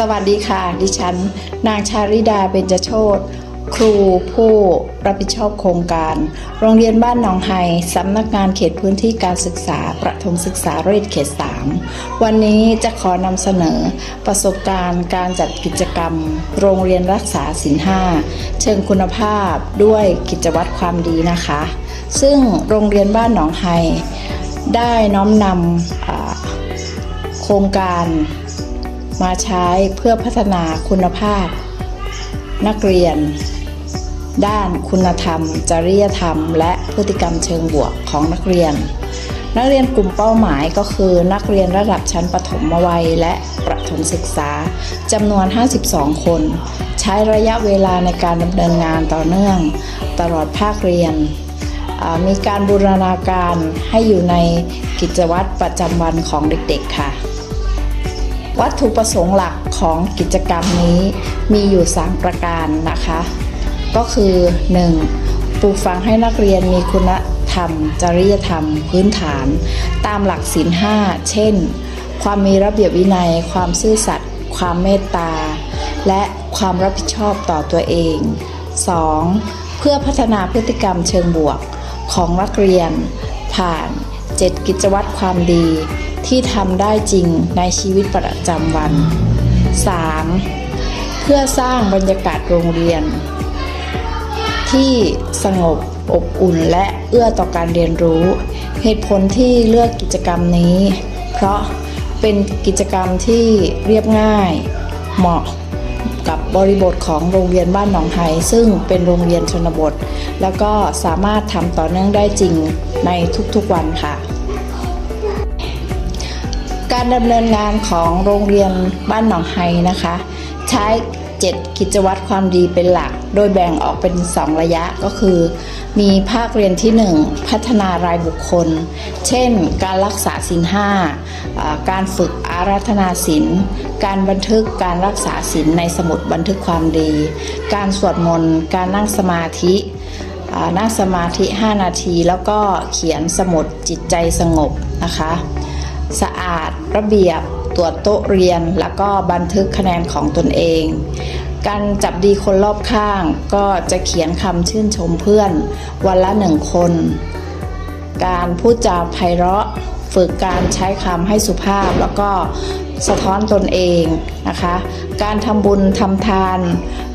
สวัสดีค่ะ ดิฉัน นางชาริดาเบญจโชตครูผู้รับผิดชอบโครงการ โรงเรียนบ้านหนองไฮสำนักงานเขตพื้นที่การศึกษา ประถมศึกษาเรศเขต 3 วันนี้จะขอนำเสนอประสบการณ์การจัดกิจกรรม โรงเรียนรักษาศีลห้าเชิงคุณภาพด้วยกิจวัตรความดีนะคะ ซึ่งโรงเรียนบ้านหนองไฮได้น้อมนำโครงการ มาใช้เพื่อพัฒนาคุณภาพ นักเรียน ด้านคุณธรรม จริยธรรม และพฤติกรรมเชิงบวกของนักเรียน นักเรียนกลุ่มเป้าหมายก็คือนักเรียนระดับชั้นประถมวัยและประถมศึกษาจำนวน 52 คน ใช้ระยะเวลาในการดำเนินงานต่อเนื่อง ตลอดภาคเรียนมีการบูรณาการให้อยู่ในกิจวัตรประจำวันของเด็กๆค่ะ วัตถุประสงค์หลักของกิจกรรมนี้มีอยู่ 3 ประการนะคะ ก็คือ 1. ปลูกฝังให้นักเรียนมีคุณธรรม จริยธรรม พื้นฐาน ตามหลักศีลห้าเช่น ความมีระเบียบวินัย ความซื่อสัตย์ความเมตตา และความรับผิดชอบต่อตัวเอง 2. เพื่อพัฒนาพฤติกรรมเชิงบวกของนักเรียน ผ่าน 7 กิจวัตรความดี ที่ทำได้จริงในชีวิตประจำวัน 3. เพื่อสร้างบรรยากาศโรงเรียน ที่สงบอบอุ่นและเอื้อต่อการเรียนรู้ เหตุผลที่เลือกกิจกรรมนี้ เพราะเป็นกิจกรรมที่เรียบง่าย เหมาะกับบริบทของโรงเรียนบ้านหนองไฮซึ่งเป็นโรงเรียนชนบท แล้วก็สามารถทำต่อเนื่องได้จริงในทุกๆวันค่ะ การดำเนินงานของโรงเรียนบ้านหนองไฮนะคะ ใช้ 7 กิจวัตรความดีเป็นหลัก โดยแบ่งออกเป็น 2 ระยะก็คือ มีภาคเรียนที่ 1 พัฒนารายบุคคล เช่น การรักษาศีลห้าการฝึกอาราธนาศีลการบันทึกการรักษาศีลในสมุดบันทึกความดี การสวดมนต์ การนั่งสมาธินั่งสมาธิ 5 นาที แล้วก็เขียนสมุดจิตใจสงบนะคะ สะอาด ระเบียบ ตรวจโต๊ะเรียน แล้วก็บันทึกคะแนนของตนเอง การจับดีคนรอบข้างก็จะเขียนคำชื่นชมเพื่อน วันละหนึ่งคน การพูดจาไพเราะ ฝึกการใช้คำให้สุภาพแล้วก็สะท้อนตนเองนะคะ การทำบุญทำทาน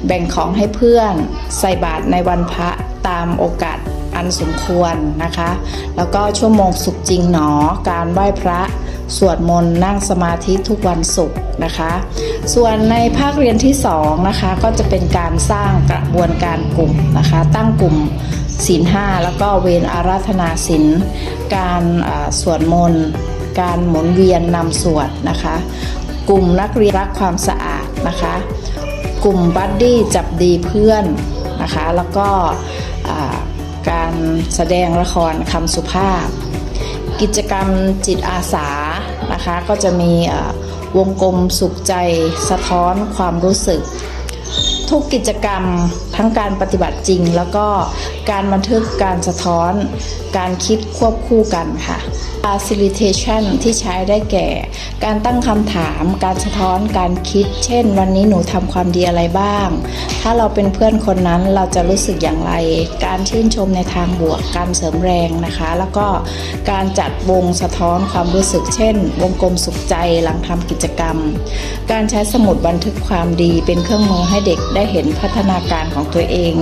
แบ่งของให้เพื่อน ใส่บาตรในวันพระตามโอกาสอันสมควรนะคะ แล้วก็ชั่วโมงสุขจริงหนอ การไหว้พระ สวดมนต์นั่งสมาธิทุกวันศุกร์นะคะ ส่วนในภาคเรียนที่2นะคะก็จะเป็นการสร้างกระบวนการกลุ่มนะคะ ตั้งกลุ่มศีลห้าแล้วก็เวรอาราธนาศีลการสวดมนต์การหมุนเวียนนำสวดนะคะ กลุ่มนักเรียนรักความสะอาดนะคะ กลุ่มบัดดี้จับดีเพื่อนนะคะ แล้วก็การแสดงละครคำสุภาพ กิจกรรมจิตอาสานะคะ ก็จะมีวงกลมสุขใจสะท้อนความรู้สึก ทุกกิจกรรมทั้งการปฏิบัติจริง แล้วก็การบันทึกการสะท้อน การคิดควบคู่กันค่ะ facilitation ที่ใช้ได้แก่ การตั้งคำถาม การสะท้อนการคิด เช่น วันนี้หนูทำความดีอะไรบ้าง ถ้าเราเป็นเพื่อนคนนั้นเราจะรู้สึกอย่างไร การชื่นชมในทางบวก การเสริมแรงนะคะ แล้วก็การจัดวงสะท้อนความรู้สึก เช่น วงกลมสุขใจหลังทำกิจกรรม การใช้สมุดบันทึกความดีเป็นเครื่องมือให้เด็กได้เห็นพัฒนาการของตัวเอง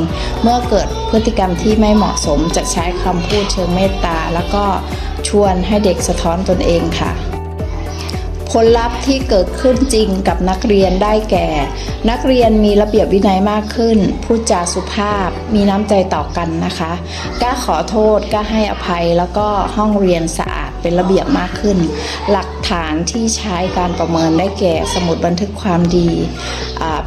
เมื่อเกิดพฤติกรรมที่ไม่เหมาะสมจะใช้คำพูดเชิงเมตตา แล้วก็ชวนให้เด็กสะท้อนตนเองค่ะ ผลลัพธ์ที่เกิดขึ้นจริงกับนักเรียนได้แก่ นักเรียนมีระเบียบวินัยมากขึ้น พูดจาสุภาพ มีน้ำใจต่อกันนะคะกล้าขอโทษกล้าให้อภัย แล้วก็ห้องเรียนสะอาดเป็นระเบียบมากขึ้น หลักฐานที่ใช้การประเมินได้แก่ สมุดบันทึกความดี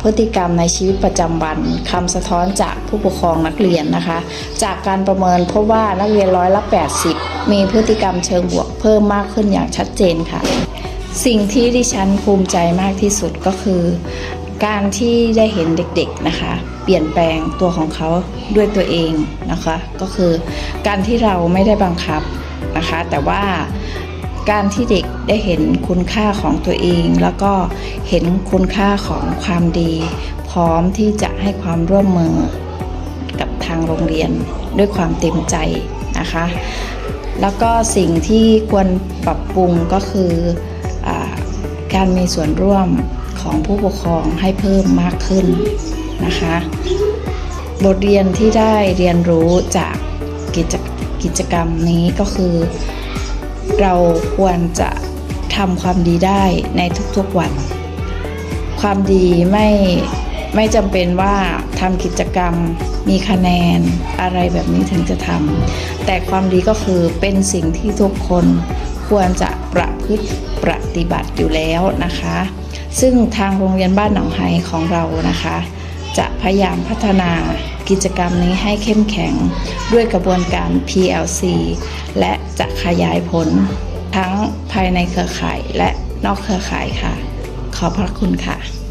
พฤติกรรมในชีวิตประจำวันคำสะท้อนจากผู้ปกครองนักเรียนนะคะ จากการประเมินพบว่านักเรียนร้อยละ 80 มีพฤติกรรมเชิงบวกเพิ่มมากขึ้นอย่างชัดเจนค่ะ สิ่งที่ดิฉันภูมิใจมากที่สุดก็คือ การที่ได้เห็นเด็กๆนะคะ เปลี่ยนแปลงตัวของเขาด้วยตัวเองนะคะ ก็คือการที่เราไม่ได้บังคับนะคะ แต่ว่าการที่เด็กได้เห็นคุณค่าของตัวเอง แล้วก็เห็นคุณค่าของความดี พร้อมที่จะให้ความร่วมมือกับทางโรงเรียนด้วยความเต็มใจนะคะ แล้วก็สิ่งที่ควรปรับปรุงก็คือ การมีส่วนร่วมของผู้ปกครองให้เพิ่มมากขึ้นนะคะ บทเรียนที่ได้เรียนรู้จากกิจกิจกรรมนี้ก็คือ เราควรจะทำความดีได้ในทุกๆวัน ความดีไม่ไม่จำเป็นว่าทำกิจกรรมมีคะแนนอะไรแบบนี้ถึงจะทำแต่ความดีก็คือเป็นสิ่งที่ทุกคนควรจะ ประพฤติปฏิบัติอยู่แล้วนะคะ ซึ่งทางโรงเรียนบ้านหนองไฮของเรานะคะ จะพยายามพัฒนากิจกรรมนี้ให้เข้มแข็งด้วยกระบวนการ PLC และจะขยายผลทั้งภายในเครือข่ายและนอกเครือข่ายค่ะ ขอบพระคุณค่ะ